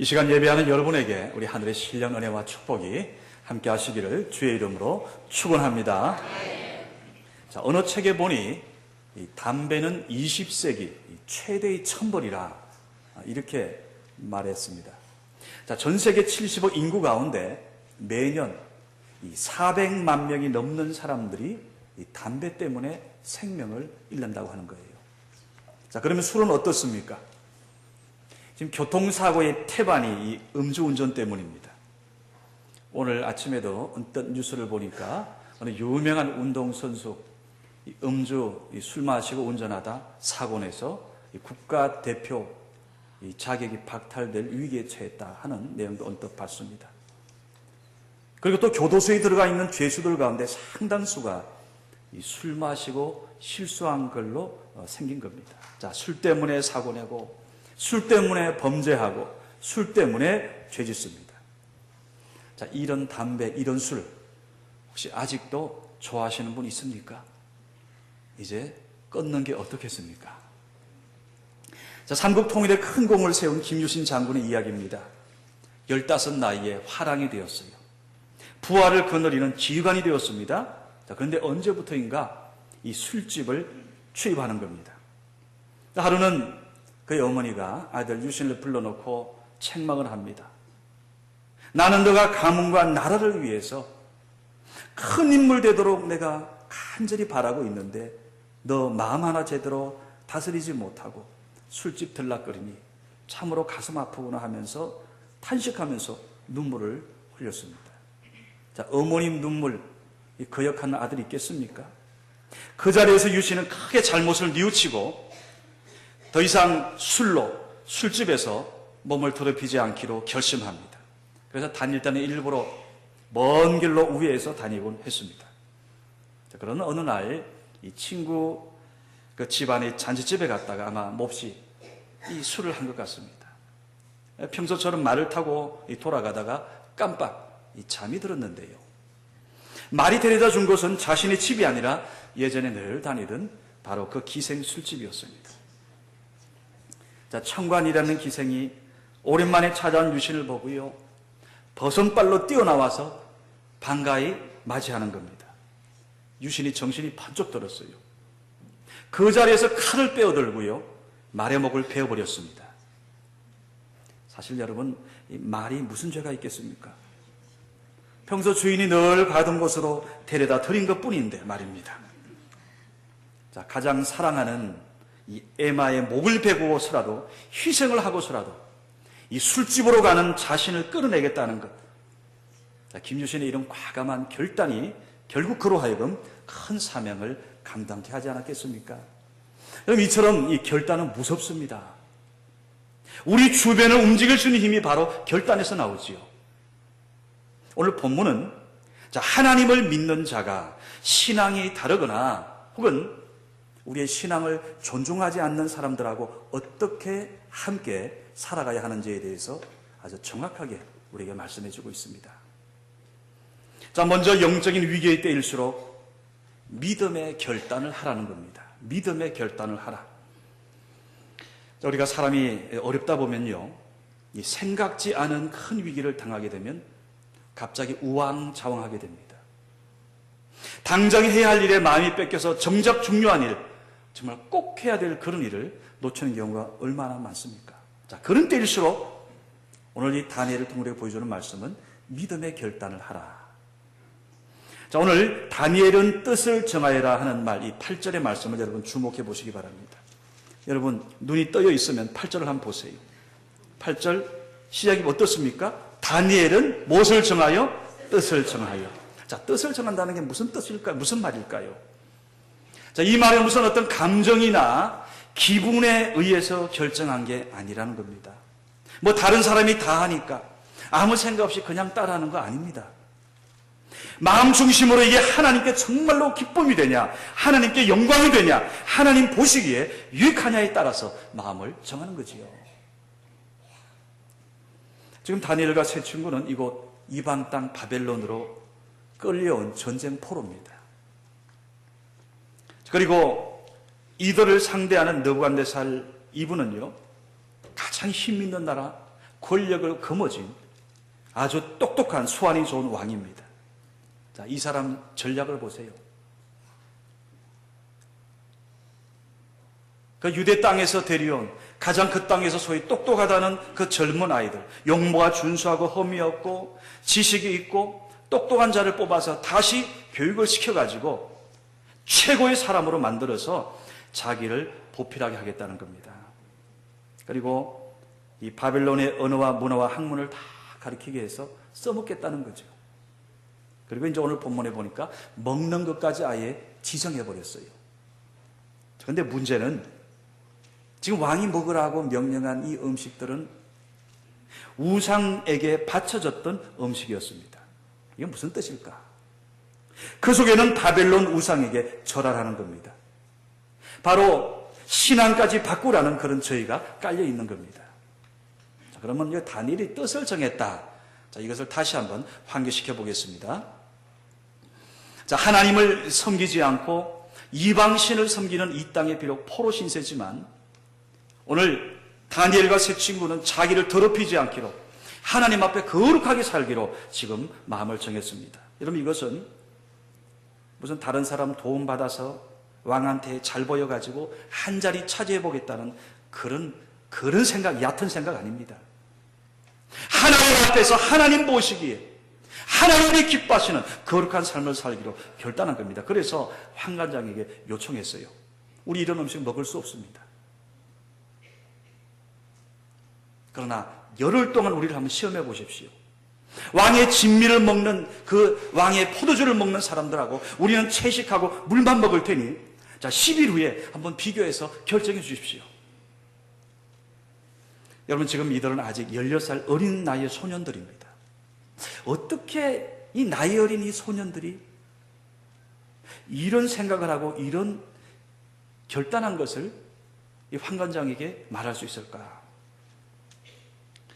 이 시간 예배하는 여러분에게 우리 하늘의 신령 은혜와 축복이 함께 하시기를 주의 이름으로 축원합니다. 자, 어느 책에 보니 이 담배는 20세기 최대의 천벌이라 이렇게 말했습니다. 자, 전 세계 70억 인구 가운데 매년 이 400만 명이 넘는 사람들이 이 담배 때문에 생명을 잃는다고 하는 거예요. 자, 그러면 술은 어떻습니까? 지금 교통사고의 태반이 이 음주운전 때문입니다. 오늘 아침에도 언뜻 뉴스를 보니까 어느 유명한 운동선수 이 음주, 이 술 마시고 운전하다 사고 내서 이 국가대표 이 자격이 박탈될 위기에 처했다 하는 내용도 언뜻 봤습니다. 그리고 또 교도소에 들어가 있는 죄수들 가운데 상당수가 이술 마시고 실수한 걸로 어, 생긴 겁니다. 자, 술 때문에 사고 내고, 술 때문에 범죄하고, 술 때문에 죄 짓습니다. 자, 이런 담배, 이런 술, 혹시 아직도 좋아하시는 분 있습니까? 이제 끊는 게 어떻겠습니까? 자, 삼국 통일에 큰 공을 세운 김유신 장군의 이야기입니다. 15 나이에 화랑이 되었어요. 부하를 거느리는 지휘관이 되었습니다. 자, 그런데 언제부터인가 이 술집을 취입하는 겁니다. 하루는 그의 어머니가 아들 유신을 불러놓고 책망을 합니다. 나는 너가 가문과 나라를 위해서 큰 인물 되도록 내가 간절히 바라고 있는데 너 마음 하나 제대로 다스리지 못하고 술집 들락거리니 참으로 가슴 아프구나 하면서 탄식하면서 눈물을 흘렸습니다. 자, 어머님 눈물 이 거역하는 아들이 있겠습니까? 그 자리에서 유씨는 크게 잘못을 뉘우치고 더 이상 술로 술집에서 몸을 더럽히지 않기로 결심합니다. 그래서 다닐 때는 일부러 먼 길로 우회해서 다니곤 했습니다. 자, 그러는 어느 날 이 친구 그 집안의 잔치집에 갔다가 아마 몹시 이 술을 한 것 같습니다. 평소처럼 말을 타고 이 돌아가다가 깜빡 이 잠이 들었는데요. 말이 데려다 준 것은 자신의 집이 아니라 예전에 늘 다니던 바로 그 기생 술집이었습니다. 자, 청관이라는 기생이 오랜만에 찾아온 유신을 보고요. 버선발로 뛰어나와서 반가이 맞이하는 겁니다. 유신이 정신이 번쩍 들었어요. 그 자리에서 칼을 빼어들고요. 말의 목을 베어버렸습니다. 사실 여러분, 이 말이 무슨 죄가 있겠습니까? 평소 주인이 늘 가던 곳으로 데려다 드린 것 뿐인데 말입니다. 자, 가장 사랑하는 이 에마의 목을 베고서라도 희생을 하고서라도 이 술집으로 가는 자신을 끌어내겠다는 것. 자, 김유신의 이런 과감한 결단이 결국 그로 하여금 큰 사명을 감당케 하지 않았겠습니까? 여러분, 이처럼 이 결단은 무섭습니다. 우리 주변을 움직일 수 있는 힘이 바로 결단에서 나오지요. 오늘 본문은 자, 하나님을 믿는 자가 신앙이 다르거나 혹은 우리의 신앙을 존중하지 않는 사람들하고 어떻게 함께 살아가야 하는지에 대해서 아주 정확하게 우리에게 말씀해 주고 있습니다. 자, 먼저 영적인 위기의 때일수록 믿음의 결단을 하라는 겁니다. 믿음의 결단을 하라. 자, 우리가 사람이 어렵다 보면요. 이 생각지 않은 큰 위기를 당하게 되면 갑자기 우왕좌왕하게 됩니다. 당장 해야 할 일에 마음이 뺏겨서 정작 중요한 일, 정말 꼭 해야 될 그런 일을 놓치는 경우가 얼마나 많습니까? 자, 그런 때일수록 오늘 이 다니엘을 통해 보여주는 말씀은 믿음의 결단을 하라. 자, 오늘 다니엘은 뜻을 정하여라 하는 말, 이 8절의 말씀을 여러분 주목해 보시기 바랍니다. 여러분, 눈이 떠여 있으면 8절을 한번 보세요. 8절 시작이 어떻습니까? 다니엘은 무엇을 정하여? 뜻을 정하여. 자, 뜻을 정한다는 게 무슨 뜻일까요? 무슨 말일까요? 자, 이 말은 무슨 어떤 감정이나 기분에 의해서 결정한 게 아니라는 겁니다. 뭐 다른 사람이 다 하니까 아무 생각 없이 그냥 따라하는 거 아닙니다. 마음 중심으로 이게 하나님께 정말로 기쁨이 되냐, 하나님께 영광이 되냐, 하나님 보시기에 유익하냐에 따라서 마음을 정하는 거지요. 지금 다니엘과 세 친구는 이곳 이방 땅 바벨론으로 끌려온 전쟁 포로입니다. 그리고 이들을 상대하는 느부갓네살 이분은요 가장 힘 있는 나라 권력을 거머쥔 아주 똑똑한 수완이 좋은 왕입니다. 자, 이 사람 전략을 보세요. 그 유대 땅에서 데려온 가장 그 땅에서 소위 똑똑하다는 그 젊은 아이들, 용모가 준수하고 험이 없고 지식이 있고 똑똑한 자를 뽑아서 다시 교육을 시켜가지고 최고의 사람으로 만들어서 자기를 보필하게 하겠다는 겁니다. 그리고 이 바벨론의 언어와 문화와 학문을 다 가르치게 해서 써먹겠다는 거죠. 그리고 이제 오늘 본문에 보니까 먹는 것까지 아예 지정해 버렸어요. 그런데 문제는 지금 왕이 먹으라고 명령한 이 음식들은 우상에게 바쳐졌던 음식이었습니다. 이게 무슨 뜻일까? 그 속에는 바벨론 우상에게 절하라는 겁니다. 바로 신앙까지 바꾸라는 그런 저희가 깔려 있는 겁니다. 자, 그러면 이 단일이 뜻을 정했다. 자, 이것을 다시 한번 환기시켜 보겠습니다. 자, 하나님을 섬기지 않고 이방신을 섬기는 이 땅에 비록 포로 신세지만 오늘 다니엘과 세 친구는 자기를 더럽히지 않기로 하나님 앞에 거룩하게 살기로 지금 마음을 정했습니다. 여러분 이것은 무슨 다른 사람 도움 받아서 왕한테 잘 보여가지고 한 자리 차지해 보겠다는 그런 그런 생각, 얕은 생각 아닙니다. 하나님 앞에서 하나님 보시기에 하나님이 기뻐하시는 거룩한 삶을 살기로 결단한 겁니다. 그래서 황관장에게 요청했어요. 우리 이런 음식 먹을 수 없습니다. 그러나 열흘 동안 우리를 한번 시험해 보십시오. 왕의 진미를 먹는 그 왕의 포도주를 먹는 사람들하고 우리는 채식하고 물만 먹을 테니 자 10일 후에 한번 비교해서 결정해 주십시오. 여러분 지금 이들은 아직 16살 어린 나이의 소년들입니다. 어떻게 이 나이 어린 이 소년들이 이런 생각을 하고 이런 결단한 것을 이 황관장에게 말할 수 있을까?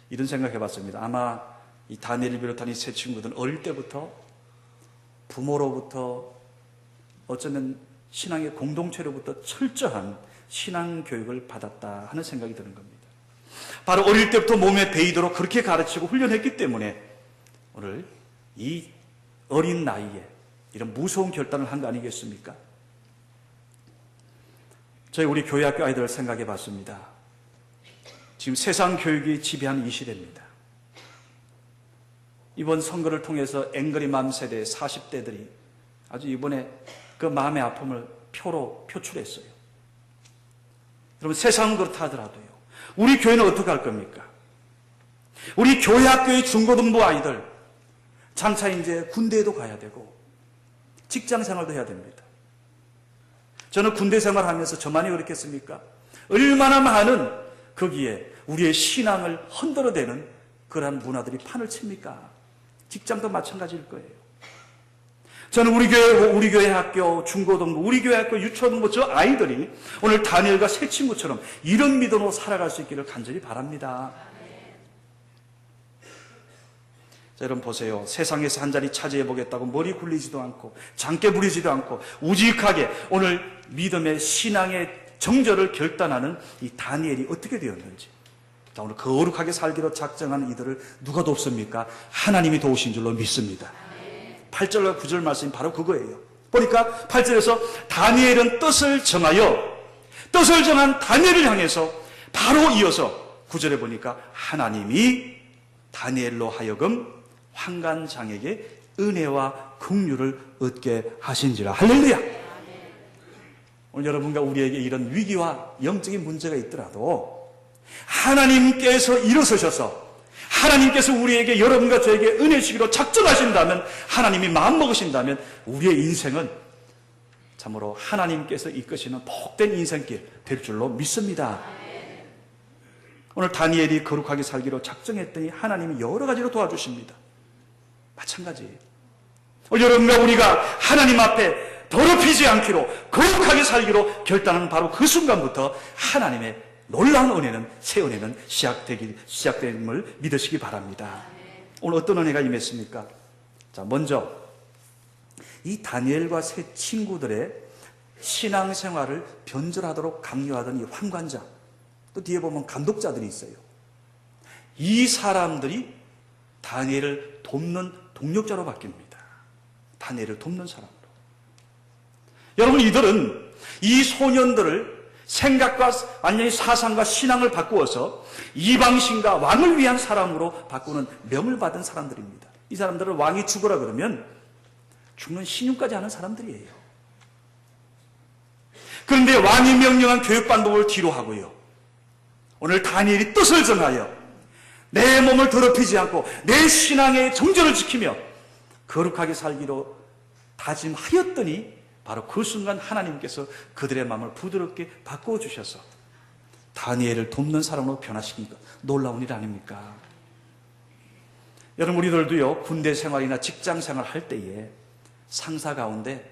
이런 생각 해 봤습니다. 아마 이 다니엘을 비롯한 이 세 친구들은 어릴 때부터 부모로부터 어쩌면 신앙의 공동체로부터 철저한 신앙 교육을 받았다 하는 생각이 드는 겁니다. 바로 어릴 때부터 몸에 베이도록 그렇게 가르치고 훈련했기 때문에 오늘 이 어린 나이에 이런 무서운 결단을 한 거 아니겠습니까? 저희 우리 교회 학교 아이들을 생각해 봤습니다. 지금 세상 교육이 지배하는 이 시대입니다. 이번 선거를 통해서 앵그리맘 세대 40대들이 아주 이번에 그 마음의 아픔을 표로 표출했어요. 여러분 세상은 그렇다 하더라도요. 우리 교회는 어떻게 할 겁니까? 우리 교회 학교의 중고등부 아이들 장차 이제 군대에도 가야 되고 직장 생활도 해야 됩니다. 저는 군대 생활하면서 저만이 그렇겠습니까? 얼마나 많은 거기에 우리의 신앙을 흔들어대는 그러한 문화들이 판을 칩니까? 직장도 마찬가지일 거예요. 저는 우리 교회, 우리 교회 학교, 중고등부, 우리 교회 학교, 유초등부 저 아이들이 오늘 다니엘과 새 친구처럼 이런 믿음으로 살아갈 수 있기를 간절히 바랍니다. 자, 여러분 보세요. 세상에서 한 자리 차지해 보겠다고 머리 굴리지도 않고 장깨 부리지도 않고 우직하게 오늘 믿음의 신앙의 정절을 결단하는 이 다니엘이 어떻게 되었는지. 자, 오늘 거룩하게 살기로 작정한 이들을 누가 돕습니까? 하나님이 도우신 줄로 믿습니다. 8절과 9절 말씀이 바로 그거예요. 보니까 8절에서 다니엘은 뜻을 정하여 뜻을 정한 다니엘을 향해서 바로 이어서 9절에 보니까 하나님이 다니엘로 하여금 황간장에게 은혜와 긍휼을 얻게 하신지라 할렐루야. 오늘 여러분과 우리에게 이런 위기와 영적인 문제가 있더라도 하나님께서 일어서셔서 하나님께서 우리에게 여러분과 저에게 은혜 주기로 작정하신다면 하나님이 마음 먹으신다면 우리의 인생은 참으로 하나님께서 이끄시는 복된 인생길 될 줄로 믿습니다. 오늘 다니엘이 거룩하게 살기로 작정했더니 하나님이 여러 가지로 도와주십니다. 마찬가지예요. 여러분과 우리가 하나님 앞에 더럽히지 않기로 거룩하게 살기로 결단하는 바로 그 순간부터 하나님의 놀라운 은혜는 새 은혜는 시작되기 시작됨을 믿으시기 바랍니다. 오늘 어떤 은혜가 임했습니까? 자, 먼저 이 다니엘과 세 친구들의 신앙생활을 변절하도록 강요하던 이 환관자 또 뒤에 보면 감독자들이 있어요. 이 사람들이 다니엘을 돕는 동력자로 바뀝니다. 다니엘을 돕는 사람으로. 여러분 이들은 이 소년들을 생각과 완전히 사상과 신앙을 바꾸어서 이방신과 왕을 위한 사람으로 바꾸는 명을 받은 사람들입니다. 이 사람들은 왕이 죽으라 그러면 죽는 신용까지 하는 사람들이에요. 그런데 왕이 명령한 교육 방법을 뒤로 하고요. 오늘 다니엘이 뜻을 정하여 내 몸을 더럽히지 않고 내 신앙의 정절을 지키며 거룩하게 살기로 다짐하였더니 바로 그 순간 하나님께서 그들의 마음을 부드럽게 바꾸어 주셔서 다니엘을 돕는 사람으로 변화시킨 것 놀라운 일 아닙니까? 여러분 우리들도요 군대 생활이나 직장 생활 할 때에 상사 가운데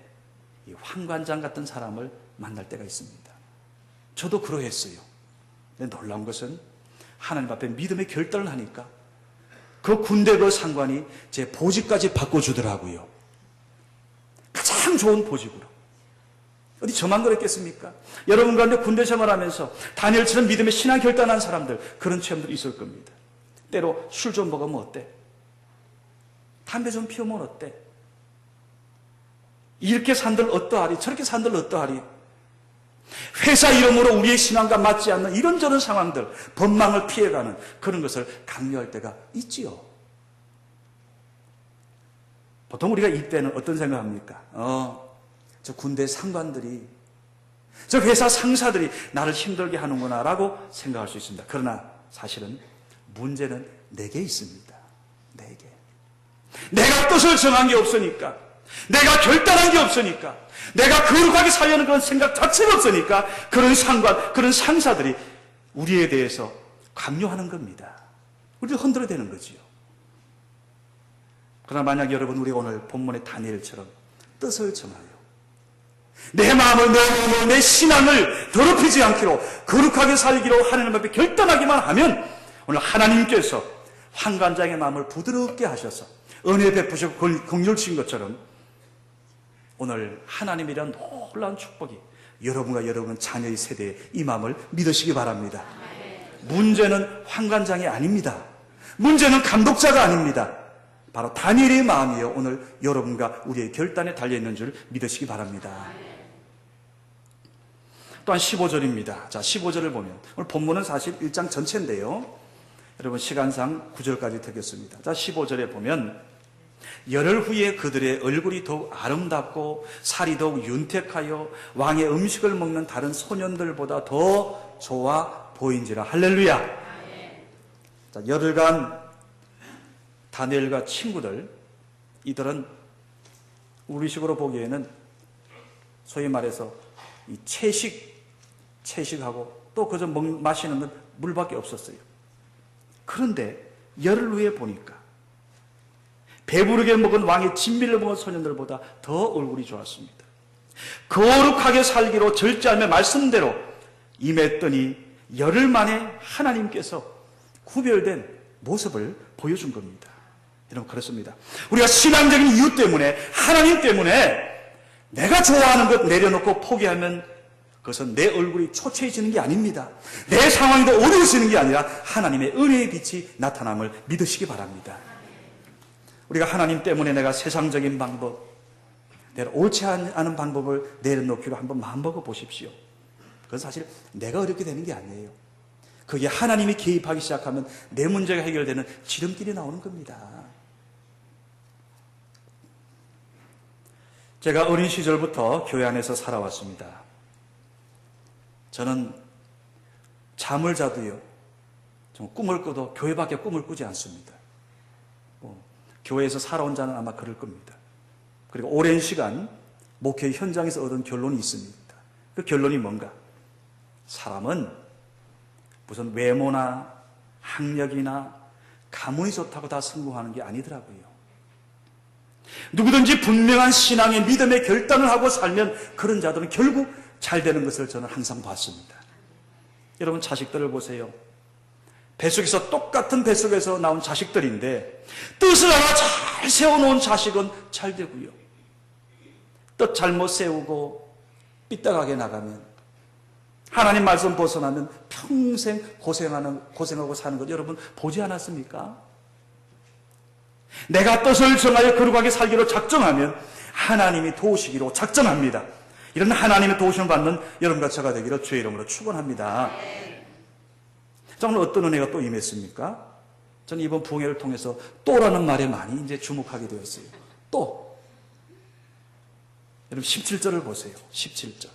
황관장 같은 사람을 만날 때가 있습니다. 저도 그러했어요. 근데 놀라운 것은 하나님 앞에 믿음의 결단을 하니까 그 군대 그 상관이 제 보직까지 바꿔주더라고요. 가장 좋은 보직으로. 어디 저만 그랬겠습니까? 여러분 가운데 군대 생활하면서 다니엘처럼 믿음의 신앙 결단한 사람들 그런 체험들이 있을 겁니다. 때로 술 좀 먹으면 어때? 담배 좀 피우면 어때? 이렇게 산들 어떠하리? 저렇게 산들 어떠하리? 회사 이름으로 우리의 신앙과 맞지 않는 이런저런 상황들, 법망을 피해가는 그런 것을 강요할 때가 있지요. 보통 우리가 이때는 어떤 생각합니까? 어, 저 군대 상관들이, 저 회사 상사들이 나를 힘들게 하는구나 라고 생각할 수 있습니다. 그러나 사실은 문제는 내게 있습니다. 내게. 내가 뜻을 정한 게 없으니까, 내가 결단한 게 없으니까, 내가 거룩하게 살려는 그런 생각 자체가 없으니까 그런 상관, 그런 상사들이 우리에 대해서 강요하는 겁니다. 우리를 흔들어야 되는 거지요. 그러나 만약 여러분 우리가 오늘 본문의 다니엘처럼 뜻을 정하여 내 마음을 내 몸을 내 신앙을 더럽히지 않기로 거룩하게 살기로 하나님 앞에 결단하기만 하면 오늘 하나님께서 환관장의 마음을 부드럽게 하셔서 은혜 베푸시고 긍휼 친 것처럼 오늘 하나님이란 놀라운 축복이 여러분과 여러분 자녀의 세대에 이 마음을 믿으시기 바랍니다. 문제는 환관장이 아닙니다. 문제는 감독자가 아닙니다. 바로 다니엘의 마음이요. 오늘 여러분과 우리의 결단에 달려있는 줄 믿으시기 바랍니다. 또한 15절입니다. 자, 15절을 보면, 오늘 본문은 사실 1장 전체인데요. 여러분, 시간상 9절까지 되겠습니다. 자, 15절에 보면, 열흘 후에 그들의 얼굴이 더욱 아름답고 살이 더욱 윤택하여 왕의 음식을 먹는 다른 소년들보다 더 좋아 보인지라 할렐루야. 자, 열흘간 다니엘과 친구들 이들은 우리식으로 보기에는 소위 말해서 이 채식 채식하고 또 그저 마시는 건 물밖에 없었어요. 그런데 열흘 후에 보니까 배부르게 먹은 왕의 진미를 먹은 소년들보다 더 얼굴이 좋았습니다. 거룩하게 살기로 절제하며 말씀대로 임했더니 열흘 만에 하나님께서 구별된 모습을 보여준 겁니다. 여러분 그렇습니다. 우리가 신앙적인 이유 때문에 하나님 때문에 내가 좋아하는 것 내려놓고 포기하면 그것은 내 얼굴이 초췌해지는 게 아닙니다. 내 상황이 더 어려워지는 게 아니라 하나님의 은혜의 빛이 나타남을 믿으시기 바랍니다. 우리가 하나님 때문에 내가 세상적인 방법, 내가 옳지 않은 방법을 내려놓기로 한번 마음먹어 보십시오. 그건 사실 내가 어렵게 되는 게 아니에요. 그게 하나님이 개입하기 시작하면 내 문제가 해결되는 지름길이 나오는 겁니다. 제가 어린 시절부터 교회 안에서 살아왔습니다. 저는 잠을 자도요, 좀 꿈을 꿔도 교회밖에 꿈을 꾸지 않습니다. 교회에서 살아온 자는 아마 그럴 겁니다. 그리고 오랜 시간 목회 현장에서 얻은 결론이 있습니다. 그 결론이 뭔가? 사람은 무슨 외모나 학력이나 가문이 좋다고 다 성공하는 게 아니더라고요. 누구든지 분명한 신앙의 믿음의 결단을 하고 살면 그런 자들은 결국 잘 되는 것을 저는 항상 봤습니다. 여러분 자식들을 보세요. 뱃속에서 똑같은 뱃속에서 나온 자식들인데 뜻을 하나 잘 세워놓은 자식은 잘 되고요. 뜻 잘못 세우고 삐딱하게 나가면 하나님 말씀 벗어나면 평생 고생하는, 고생하고 사는 것 여러분 보지 않았습니까? 내가 뜻을 정하여 거룩하게 살기로 작정하면 하나님이 도우시기로 작정합니다. 이런 하나님의 도우심을 받는 여러분과 저가 되기를 주의 이름으로 축원합니다. 자, 오늘 어떤 은혜가 또 임했습니까? 저는 이번 부흥회를 통해서 또라는 말에 많이 이제 주목하게 되었어요. 또. 여러분 17절을 보세요. 17절.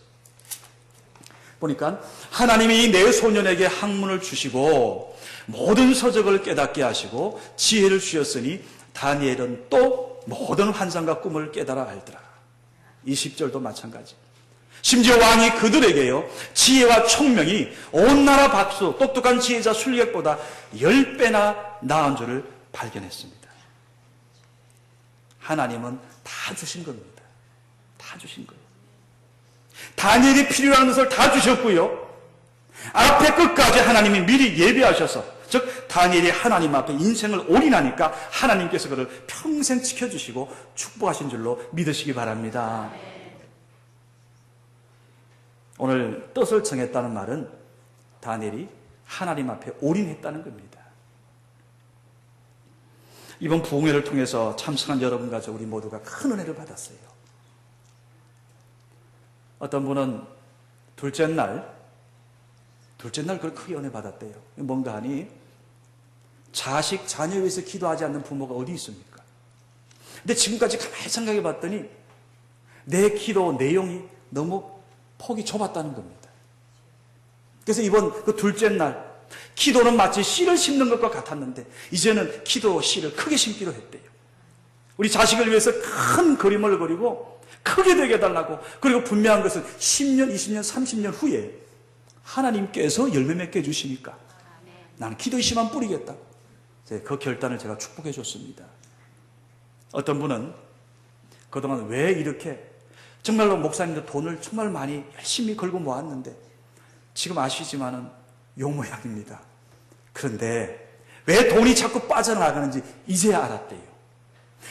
보니까 하나님이 내 소년에게 학문을 주시고 모든 서적을 깨닫게 하시고 지혜를 주셨으니 다니엘은 또 모든 환상과 꿈을 깨달아 알더라. 20절도 마찬가지. 심지어 왕이 그들에게요, 지혜와 총명이 온 나라 박수, 똑똑한 지혜자 술객보다 10배나 나은 줄을 발견했습니다. 하나님은 다 주신 겁니다. 다 주신 거예요. 다니엘이 필요한 것을 다 주셨고요. 앞에 끝까지 하나님이 미리 예비하셔서 즉 다니엘이 하나님 앞에 인생을 올인하니까 하나님께서 그를 평생 지켜주시고 축복하신 줄로 믿으시기 바랍니다. 오늘 뜻을 정했다는 말은 다니엘이 하나님 앞에 올인했다는 겁니다. 이번 부흥회를 통해서 참석한 여러분과 저 우리 모두가 큰 은혜를 받았어요. 어떤 분은 둘째 날, 둘째 날 그걸 크게 은혜 받았대요. 뭔가 하니 자식, 자녀 위해서 기도하지 않는 부모가 어디 있습니까? 근데 지금까지 가만히 생각해 봤더니 내 기도 내용이 너무 폭이 좁았다는 겁니다. 그래서 이번 그 둘째 날 기도는 마치 씨를 심는 것과 같았는데 이제는 기도 씨를 크게 심기로 했대요. 우리 자식을 위해서 큰 그림을 그리고 크게 되게 해달라고 그리고 분명한 것은 10년, 20년, 30년 후에 하나님께서 열매 맺게 해주시니까 나는 기도의 씨만 뿌리겠다. 그 결단을 제가 축복해 줬습니다. 어떤 분은 그동안 왜 이렇게 정말로 목사님도 돈을 정말 많이 열심히 걸고 모았는데 지금 아시지만은 요 모양입니다. 그런데 왜 돈이 자꾸 빠져나가는지 이제야 알았대요.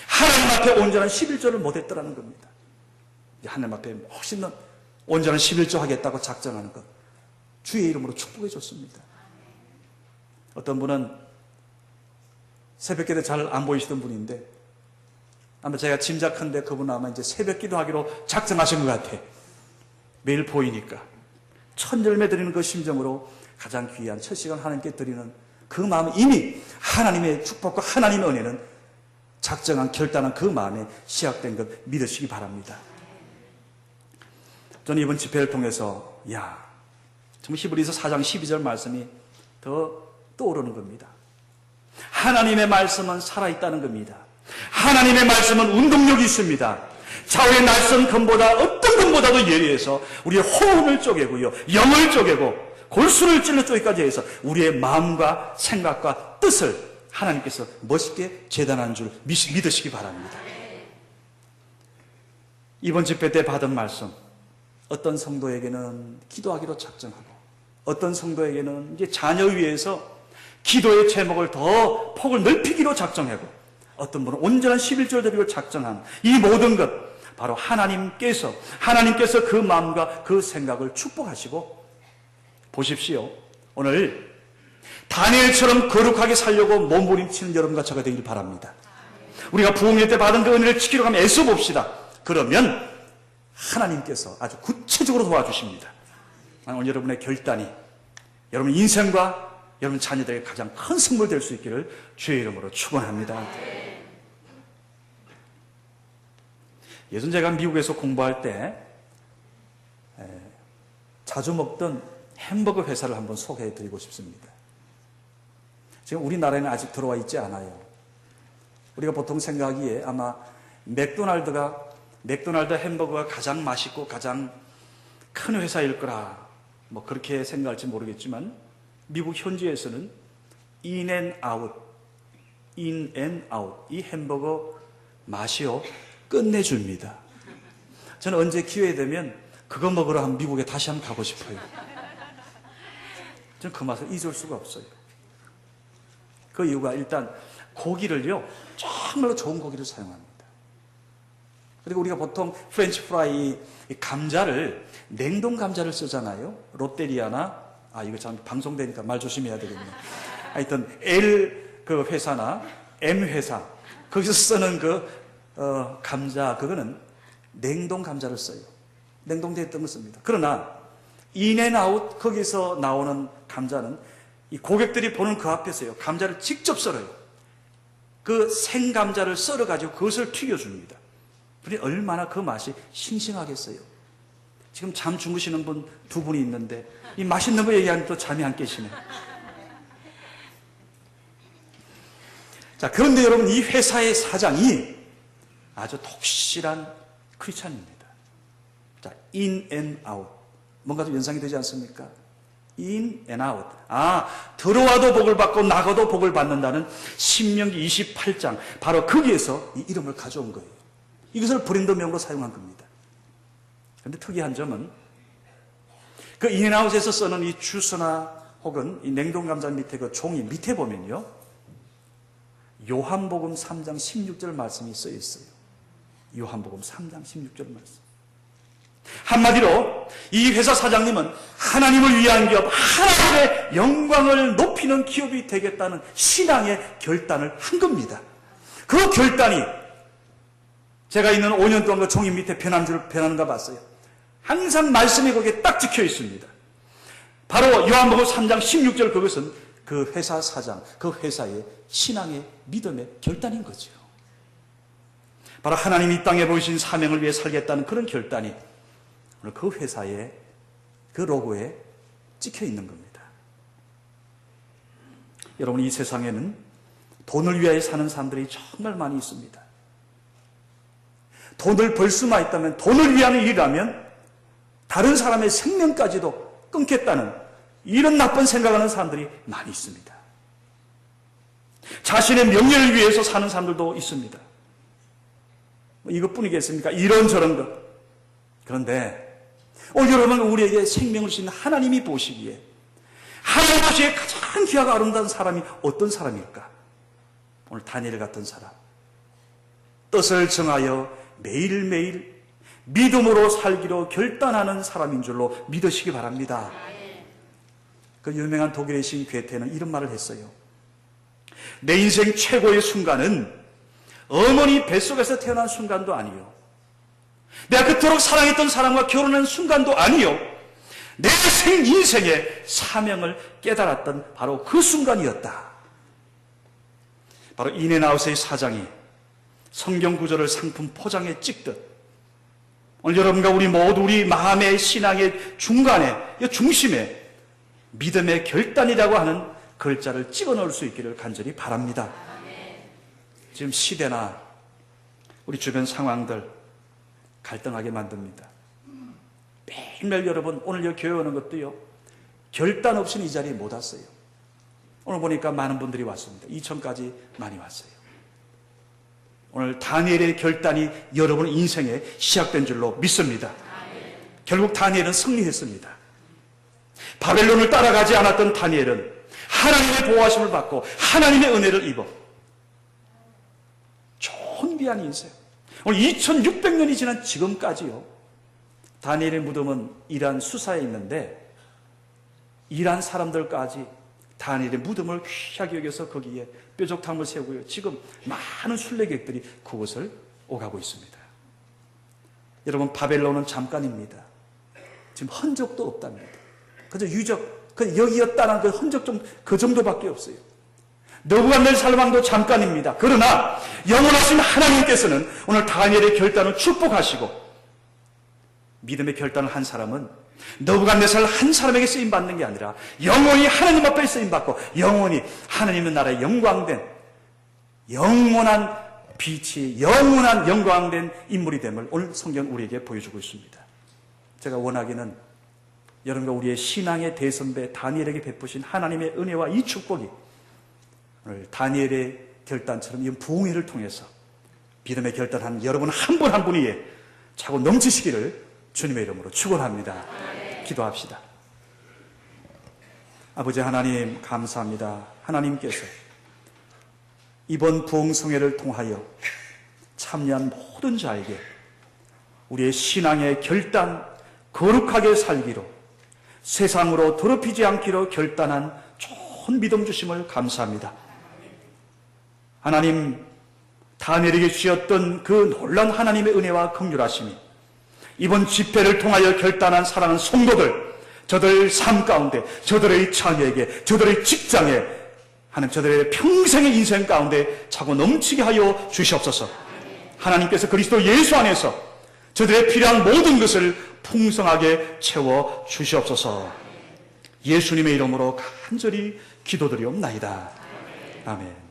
하나님 앞에 온전한 11조를 못했더라는 겁니다. 하나님 앞에 훨씬 더 온전한 11조 하겠다고 작정하는 것. 주의 이름으로 축복해 줬습니다. 어떤 분은 새벽 기도 잘 안 보이시던 분인데 아마 제가 짐작한데 그분은 아마 이제 새벽 기도하기로 작정하신 것 같아. 매일 보이니까. 천 열매 드리는 그 심정으로 가장 귀한 첫 시간 하나님께 드리는 그 마음은 이미 하나님의 축복과 하나님의 은혜는 작정한 결단한 그 마음에 시작된 것 믿으시기 바랍니다. 저는 이번 집회를 통해서 야 정말 히브리서 4장 12절 말씀이 더 떠오르는 겁니다. 하나님의 말씀은 살아있다는 겁니다. 하나님의 말씀은 운동력이 있습니다. 좌우의 날선 검보다 어떤 검보다도 예리해서 우리의 호흡을 쪼개고요. 영을 쪼개고 골수를 찔러 쪼개까지 해서 우리의 마음과 생각과 뜻을 하나님께서 멋있게 재단한 줄 믿으시기 바랍니다. 이번 집회 때 받은 말씀 어떤 성도에게는 기도하기로 작정하고 어떤 성도에게는 이제 자녀 위해서 기도의 제목을 더 폭을 넓히기로 작정하고 어떤 분은 온전한 11절 드리고 작정한 이 모든 것 바로 하나님께서 하나님께서 그 마음과 그 생각을 축복하시고 보십시오. 오늘 다니엘처럼 거룩하게 살려고 몸부림치는 여러분과 저가 되길 바랍니다. 우리가 부흥회 때 받은 그 은혜를 지키려고 하면 애써 봅시다. 그러면 하나님께서 아주 구체적으로 도와주십니다. 오늘 여러분의 결단이 여러분 인생과 여러분 자녀들에게 가장 큰 선물 될 수 있기를 주의 이름으로 축원합니다. 예전 제가 미국에서 공부할 때 자주 먹던 햄버거 회사를 한번 소개해 드리고 싶습니다. 지금 우리나라에는 아직 들어와 있지 않아요. 우리가 보통 생각하기에 아마 맥도날드가 맥도날드 햄버거가 가장 맛있고 가장 큰 회사일 거라 뭐 그렇게 생각할지 모르겠지만 미국 현지에서는 인앤아웃, 인앤아웃 이 햄버거 맛이요 끝내줍니다. 저는 언제 기회 되면 그거 먹으러 한 미국에 다시 한번 가고 싶어요. 저는 그 맛을 잊을 수가 없어요. 그 이유가 일단 고기를요 정말로 좋은 고기를 사용합니다. 그리고 우리가 보통 프렌치 프라이 이 감자를 냉동 감자를 쓰잖아요. 롯데리아나 아 이거 참 방송되니까 말 조심해야 되겠네. 하여튼 L 그 회사나 M 회사 거기서 쓰는 그 어, 감자 그거는 냉동 감자를 써요. 냉동됐던 걸 씁니다. 그러나 인앤아웃 거기서 나오는 감자는 이 고객들이 보는 그 앞에서요 감자를 직접 썰어요. 그 생감자를 썰어가지고 그것을 튀겨줍니다. 그러니 얼마나 그 맛이 싱싱하겠어요. 지금 잠 주무시는 분 두 분이 있는데 이 맛있는 거 얘기하니 또 잠이 안 깨시네. 자, 그런데 여러분 이 회사의 사장이 아주 독실한 크리스찬입니다. 자, in and out. 뭔가 좀 연상이 되지 않습니까? in and out. 아, 들어와도 복을 받고 나가도 복을 받는다는 신명기 28장. 바로 거기에서 이 이름을 가져온 거예요. 이것을 브랜드명으로 사용한 겁니다. 그런데 특이한 점은 그 인앤아웃에서 쓰는 이 주스나 혹은 이 냉동 감자 밑에 그 종이 밑에 보면요. 요한복음 3장 16절 말씀이 써 있어요. 요한복음 3장 16절 말씀. 한마디로 이 회사 사장님은 하나님을 위한 기업, 하나님의 영광을 높이는 기업이 되겠다는 신앙의 결단을 한 겁니다. 그 결단이 제가 있는 5년 동안 그 종이 밑에 변한 줄 변하는가 봤어요. 항상 말씀이 거기에 딱 찍혀 있습니다. 바로 요한복음 3장 16절 그것은 그 회사 사장, 그 회사의 신앙의 믿음의 결단인 거죠. 바로 하나님이 이 땅에 보이신 사명을 위해 살겠다는 그런 결단이 오늘 그 회사의 그 로고에 찍혀 있는 겁니다. 여러분 이 세상에는 돈을 위하여 사는 사람들이 정말 많이 있습니다. 돈을 벌 수만 있다면 돈을 위한 일이라면 다른 사람의 생명까지도 끊겠다는 이런 나쁜 생각하는 사람들이 많이 있습니다. 자신의 명예를 위해서 사는 사람들도 있습니다. 뭐 이것뿐이겠습니까? 이런저런 것. 그런데 오늘 여러분 우리에게 생명을 주신 하나님이 보시기에 하나님 보시기에 가장 귀하고 아름다운 사람이 어떤 사람일까? 오늘 다니엘 같은 사람. 뜻을 정하여 매일매일 믿음으로 살기로 결단하는 사람인 줄로 믿으시기 바랍니다. 그 유명한 독일의 신 괴테는 이런 말을 했어요. 내 인생 최고의 순간은 어머니 뱃속에서 태어난 순간도 아니요. 내가 그토록 사랑했던 사람과 결혼한 순간도 아니요. 내 생 인생의 사명을 깨달았던 바로 그 순간이었다. 바로 인앤아웃의 사장이 성경 구절을 상품 포장에 찍듯 오늘 여러분과 우리 모두 우리 마음의 신앙의 중간에 중심에 믿음의 결단이라고 하는 글자를 찍어 넣을 수 있기를 간절히 바랍니다. 지금 시대나 우리 주변 상황들 갈등하게 만듭니다. 매일매일 여러분 오늘 여기 교회 오는 것도요. 결단 없이는 이 자리에 못 왔어요. 오늘 보니까 많은 분들이 왔습니다. 2천까지 많이 왔어요. 오늘 다니엘의 결단이 여러분 인생에 시작된 줄로 믿습니다. 결국 다니엘은 승리했습니다. 바벨론을 따라가지 않았던 다니엘은 하나님의 보호하심을 받고 하나님의 은혜를 입어 좋은 귀한 인생. 오늘 2600년이 지난 지금까지요. 다니엘의 무덤은 이란 수사에 있는데 이란 사람들까지 다니엘의 무덤을 귀하게 여겨서 거기에 뾰족탕을 세우고요. 지금 많은 순례객들이 그곳을 오가고 있습니다. 여러분 바벨론은 잠깐입니다. 지금 흔적도 없답니다. 그저 유적, 그 여기였다는 그 흔적 좀 그 정도밖에 없어요. 너부갓네살 왕도 잠깐입니다. 그러나 영원하신 하나님께서는 오늘 다니엘의 결단을 축복하시고 믿음의 결단을 한 사람은 너부갓네살 한 사람에게 쓰임 받는 게 아니라 영원히 하나님 앞에 쓰임 받고 영원히 하나님의 나라에 영광된 영원한 빛이 영원한 영광된 인물이 됨을 오늘 성경 우리에게 보여주고 있습니다. 제가 원하기는 여러분과 우리의 신앙의 대선배 다니엘에게 베푸신 하나님의 은혜와 이 축복이 오늘 다니엘의 결단처럼 이 부흥회를 통해서 믿음의 결단한 여러분 한 분한 분이 차고 넘치시기를 주님의 이름으로 축원합니다. 기도합시다. 아버지 하나님 감사합니다. 하나님께서 이번 부흥성회를 통하여 참여한 모든 자에게 우리의 신앙의 결단, 거룩하게 살기로 세상으로 더럽히지 않기로 결단한 좋은 믿음 주심을 감사합니다. 하나님, 다니엘에게 주셨던 그 놀란 하나님의 은혜와 긍휼하심이 이번 집회를 통하여 결단한 사랑하는 성도들, 저들 삶 가운데, 저들의 자녀에게, 저들의 직장에, 하나님 저들의 평생의 인생 가운데 차고 넘치게 하여 주시옵소서. 하나님께서 그리스도 예수 안에서 저들의 필요한 모든 것을 풍성하게 채워 주시옵소서. 예수님의 이름으로 간절히 기도드리옵나이다. 아멘.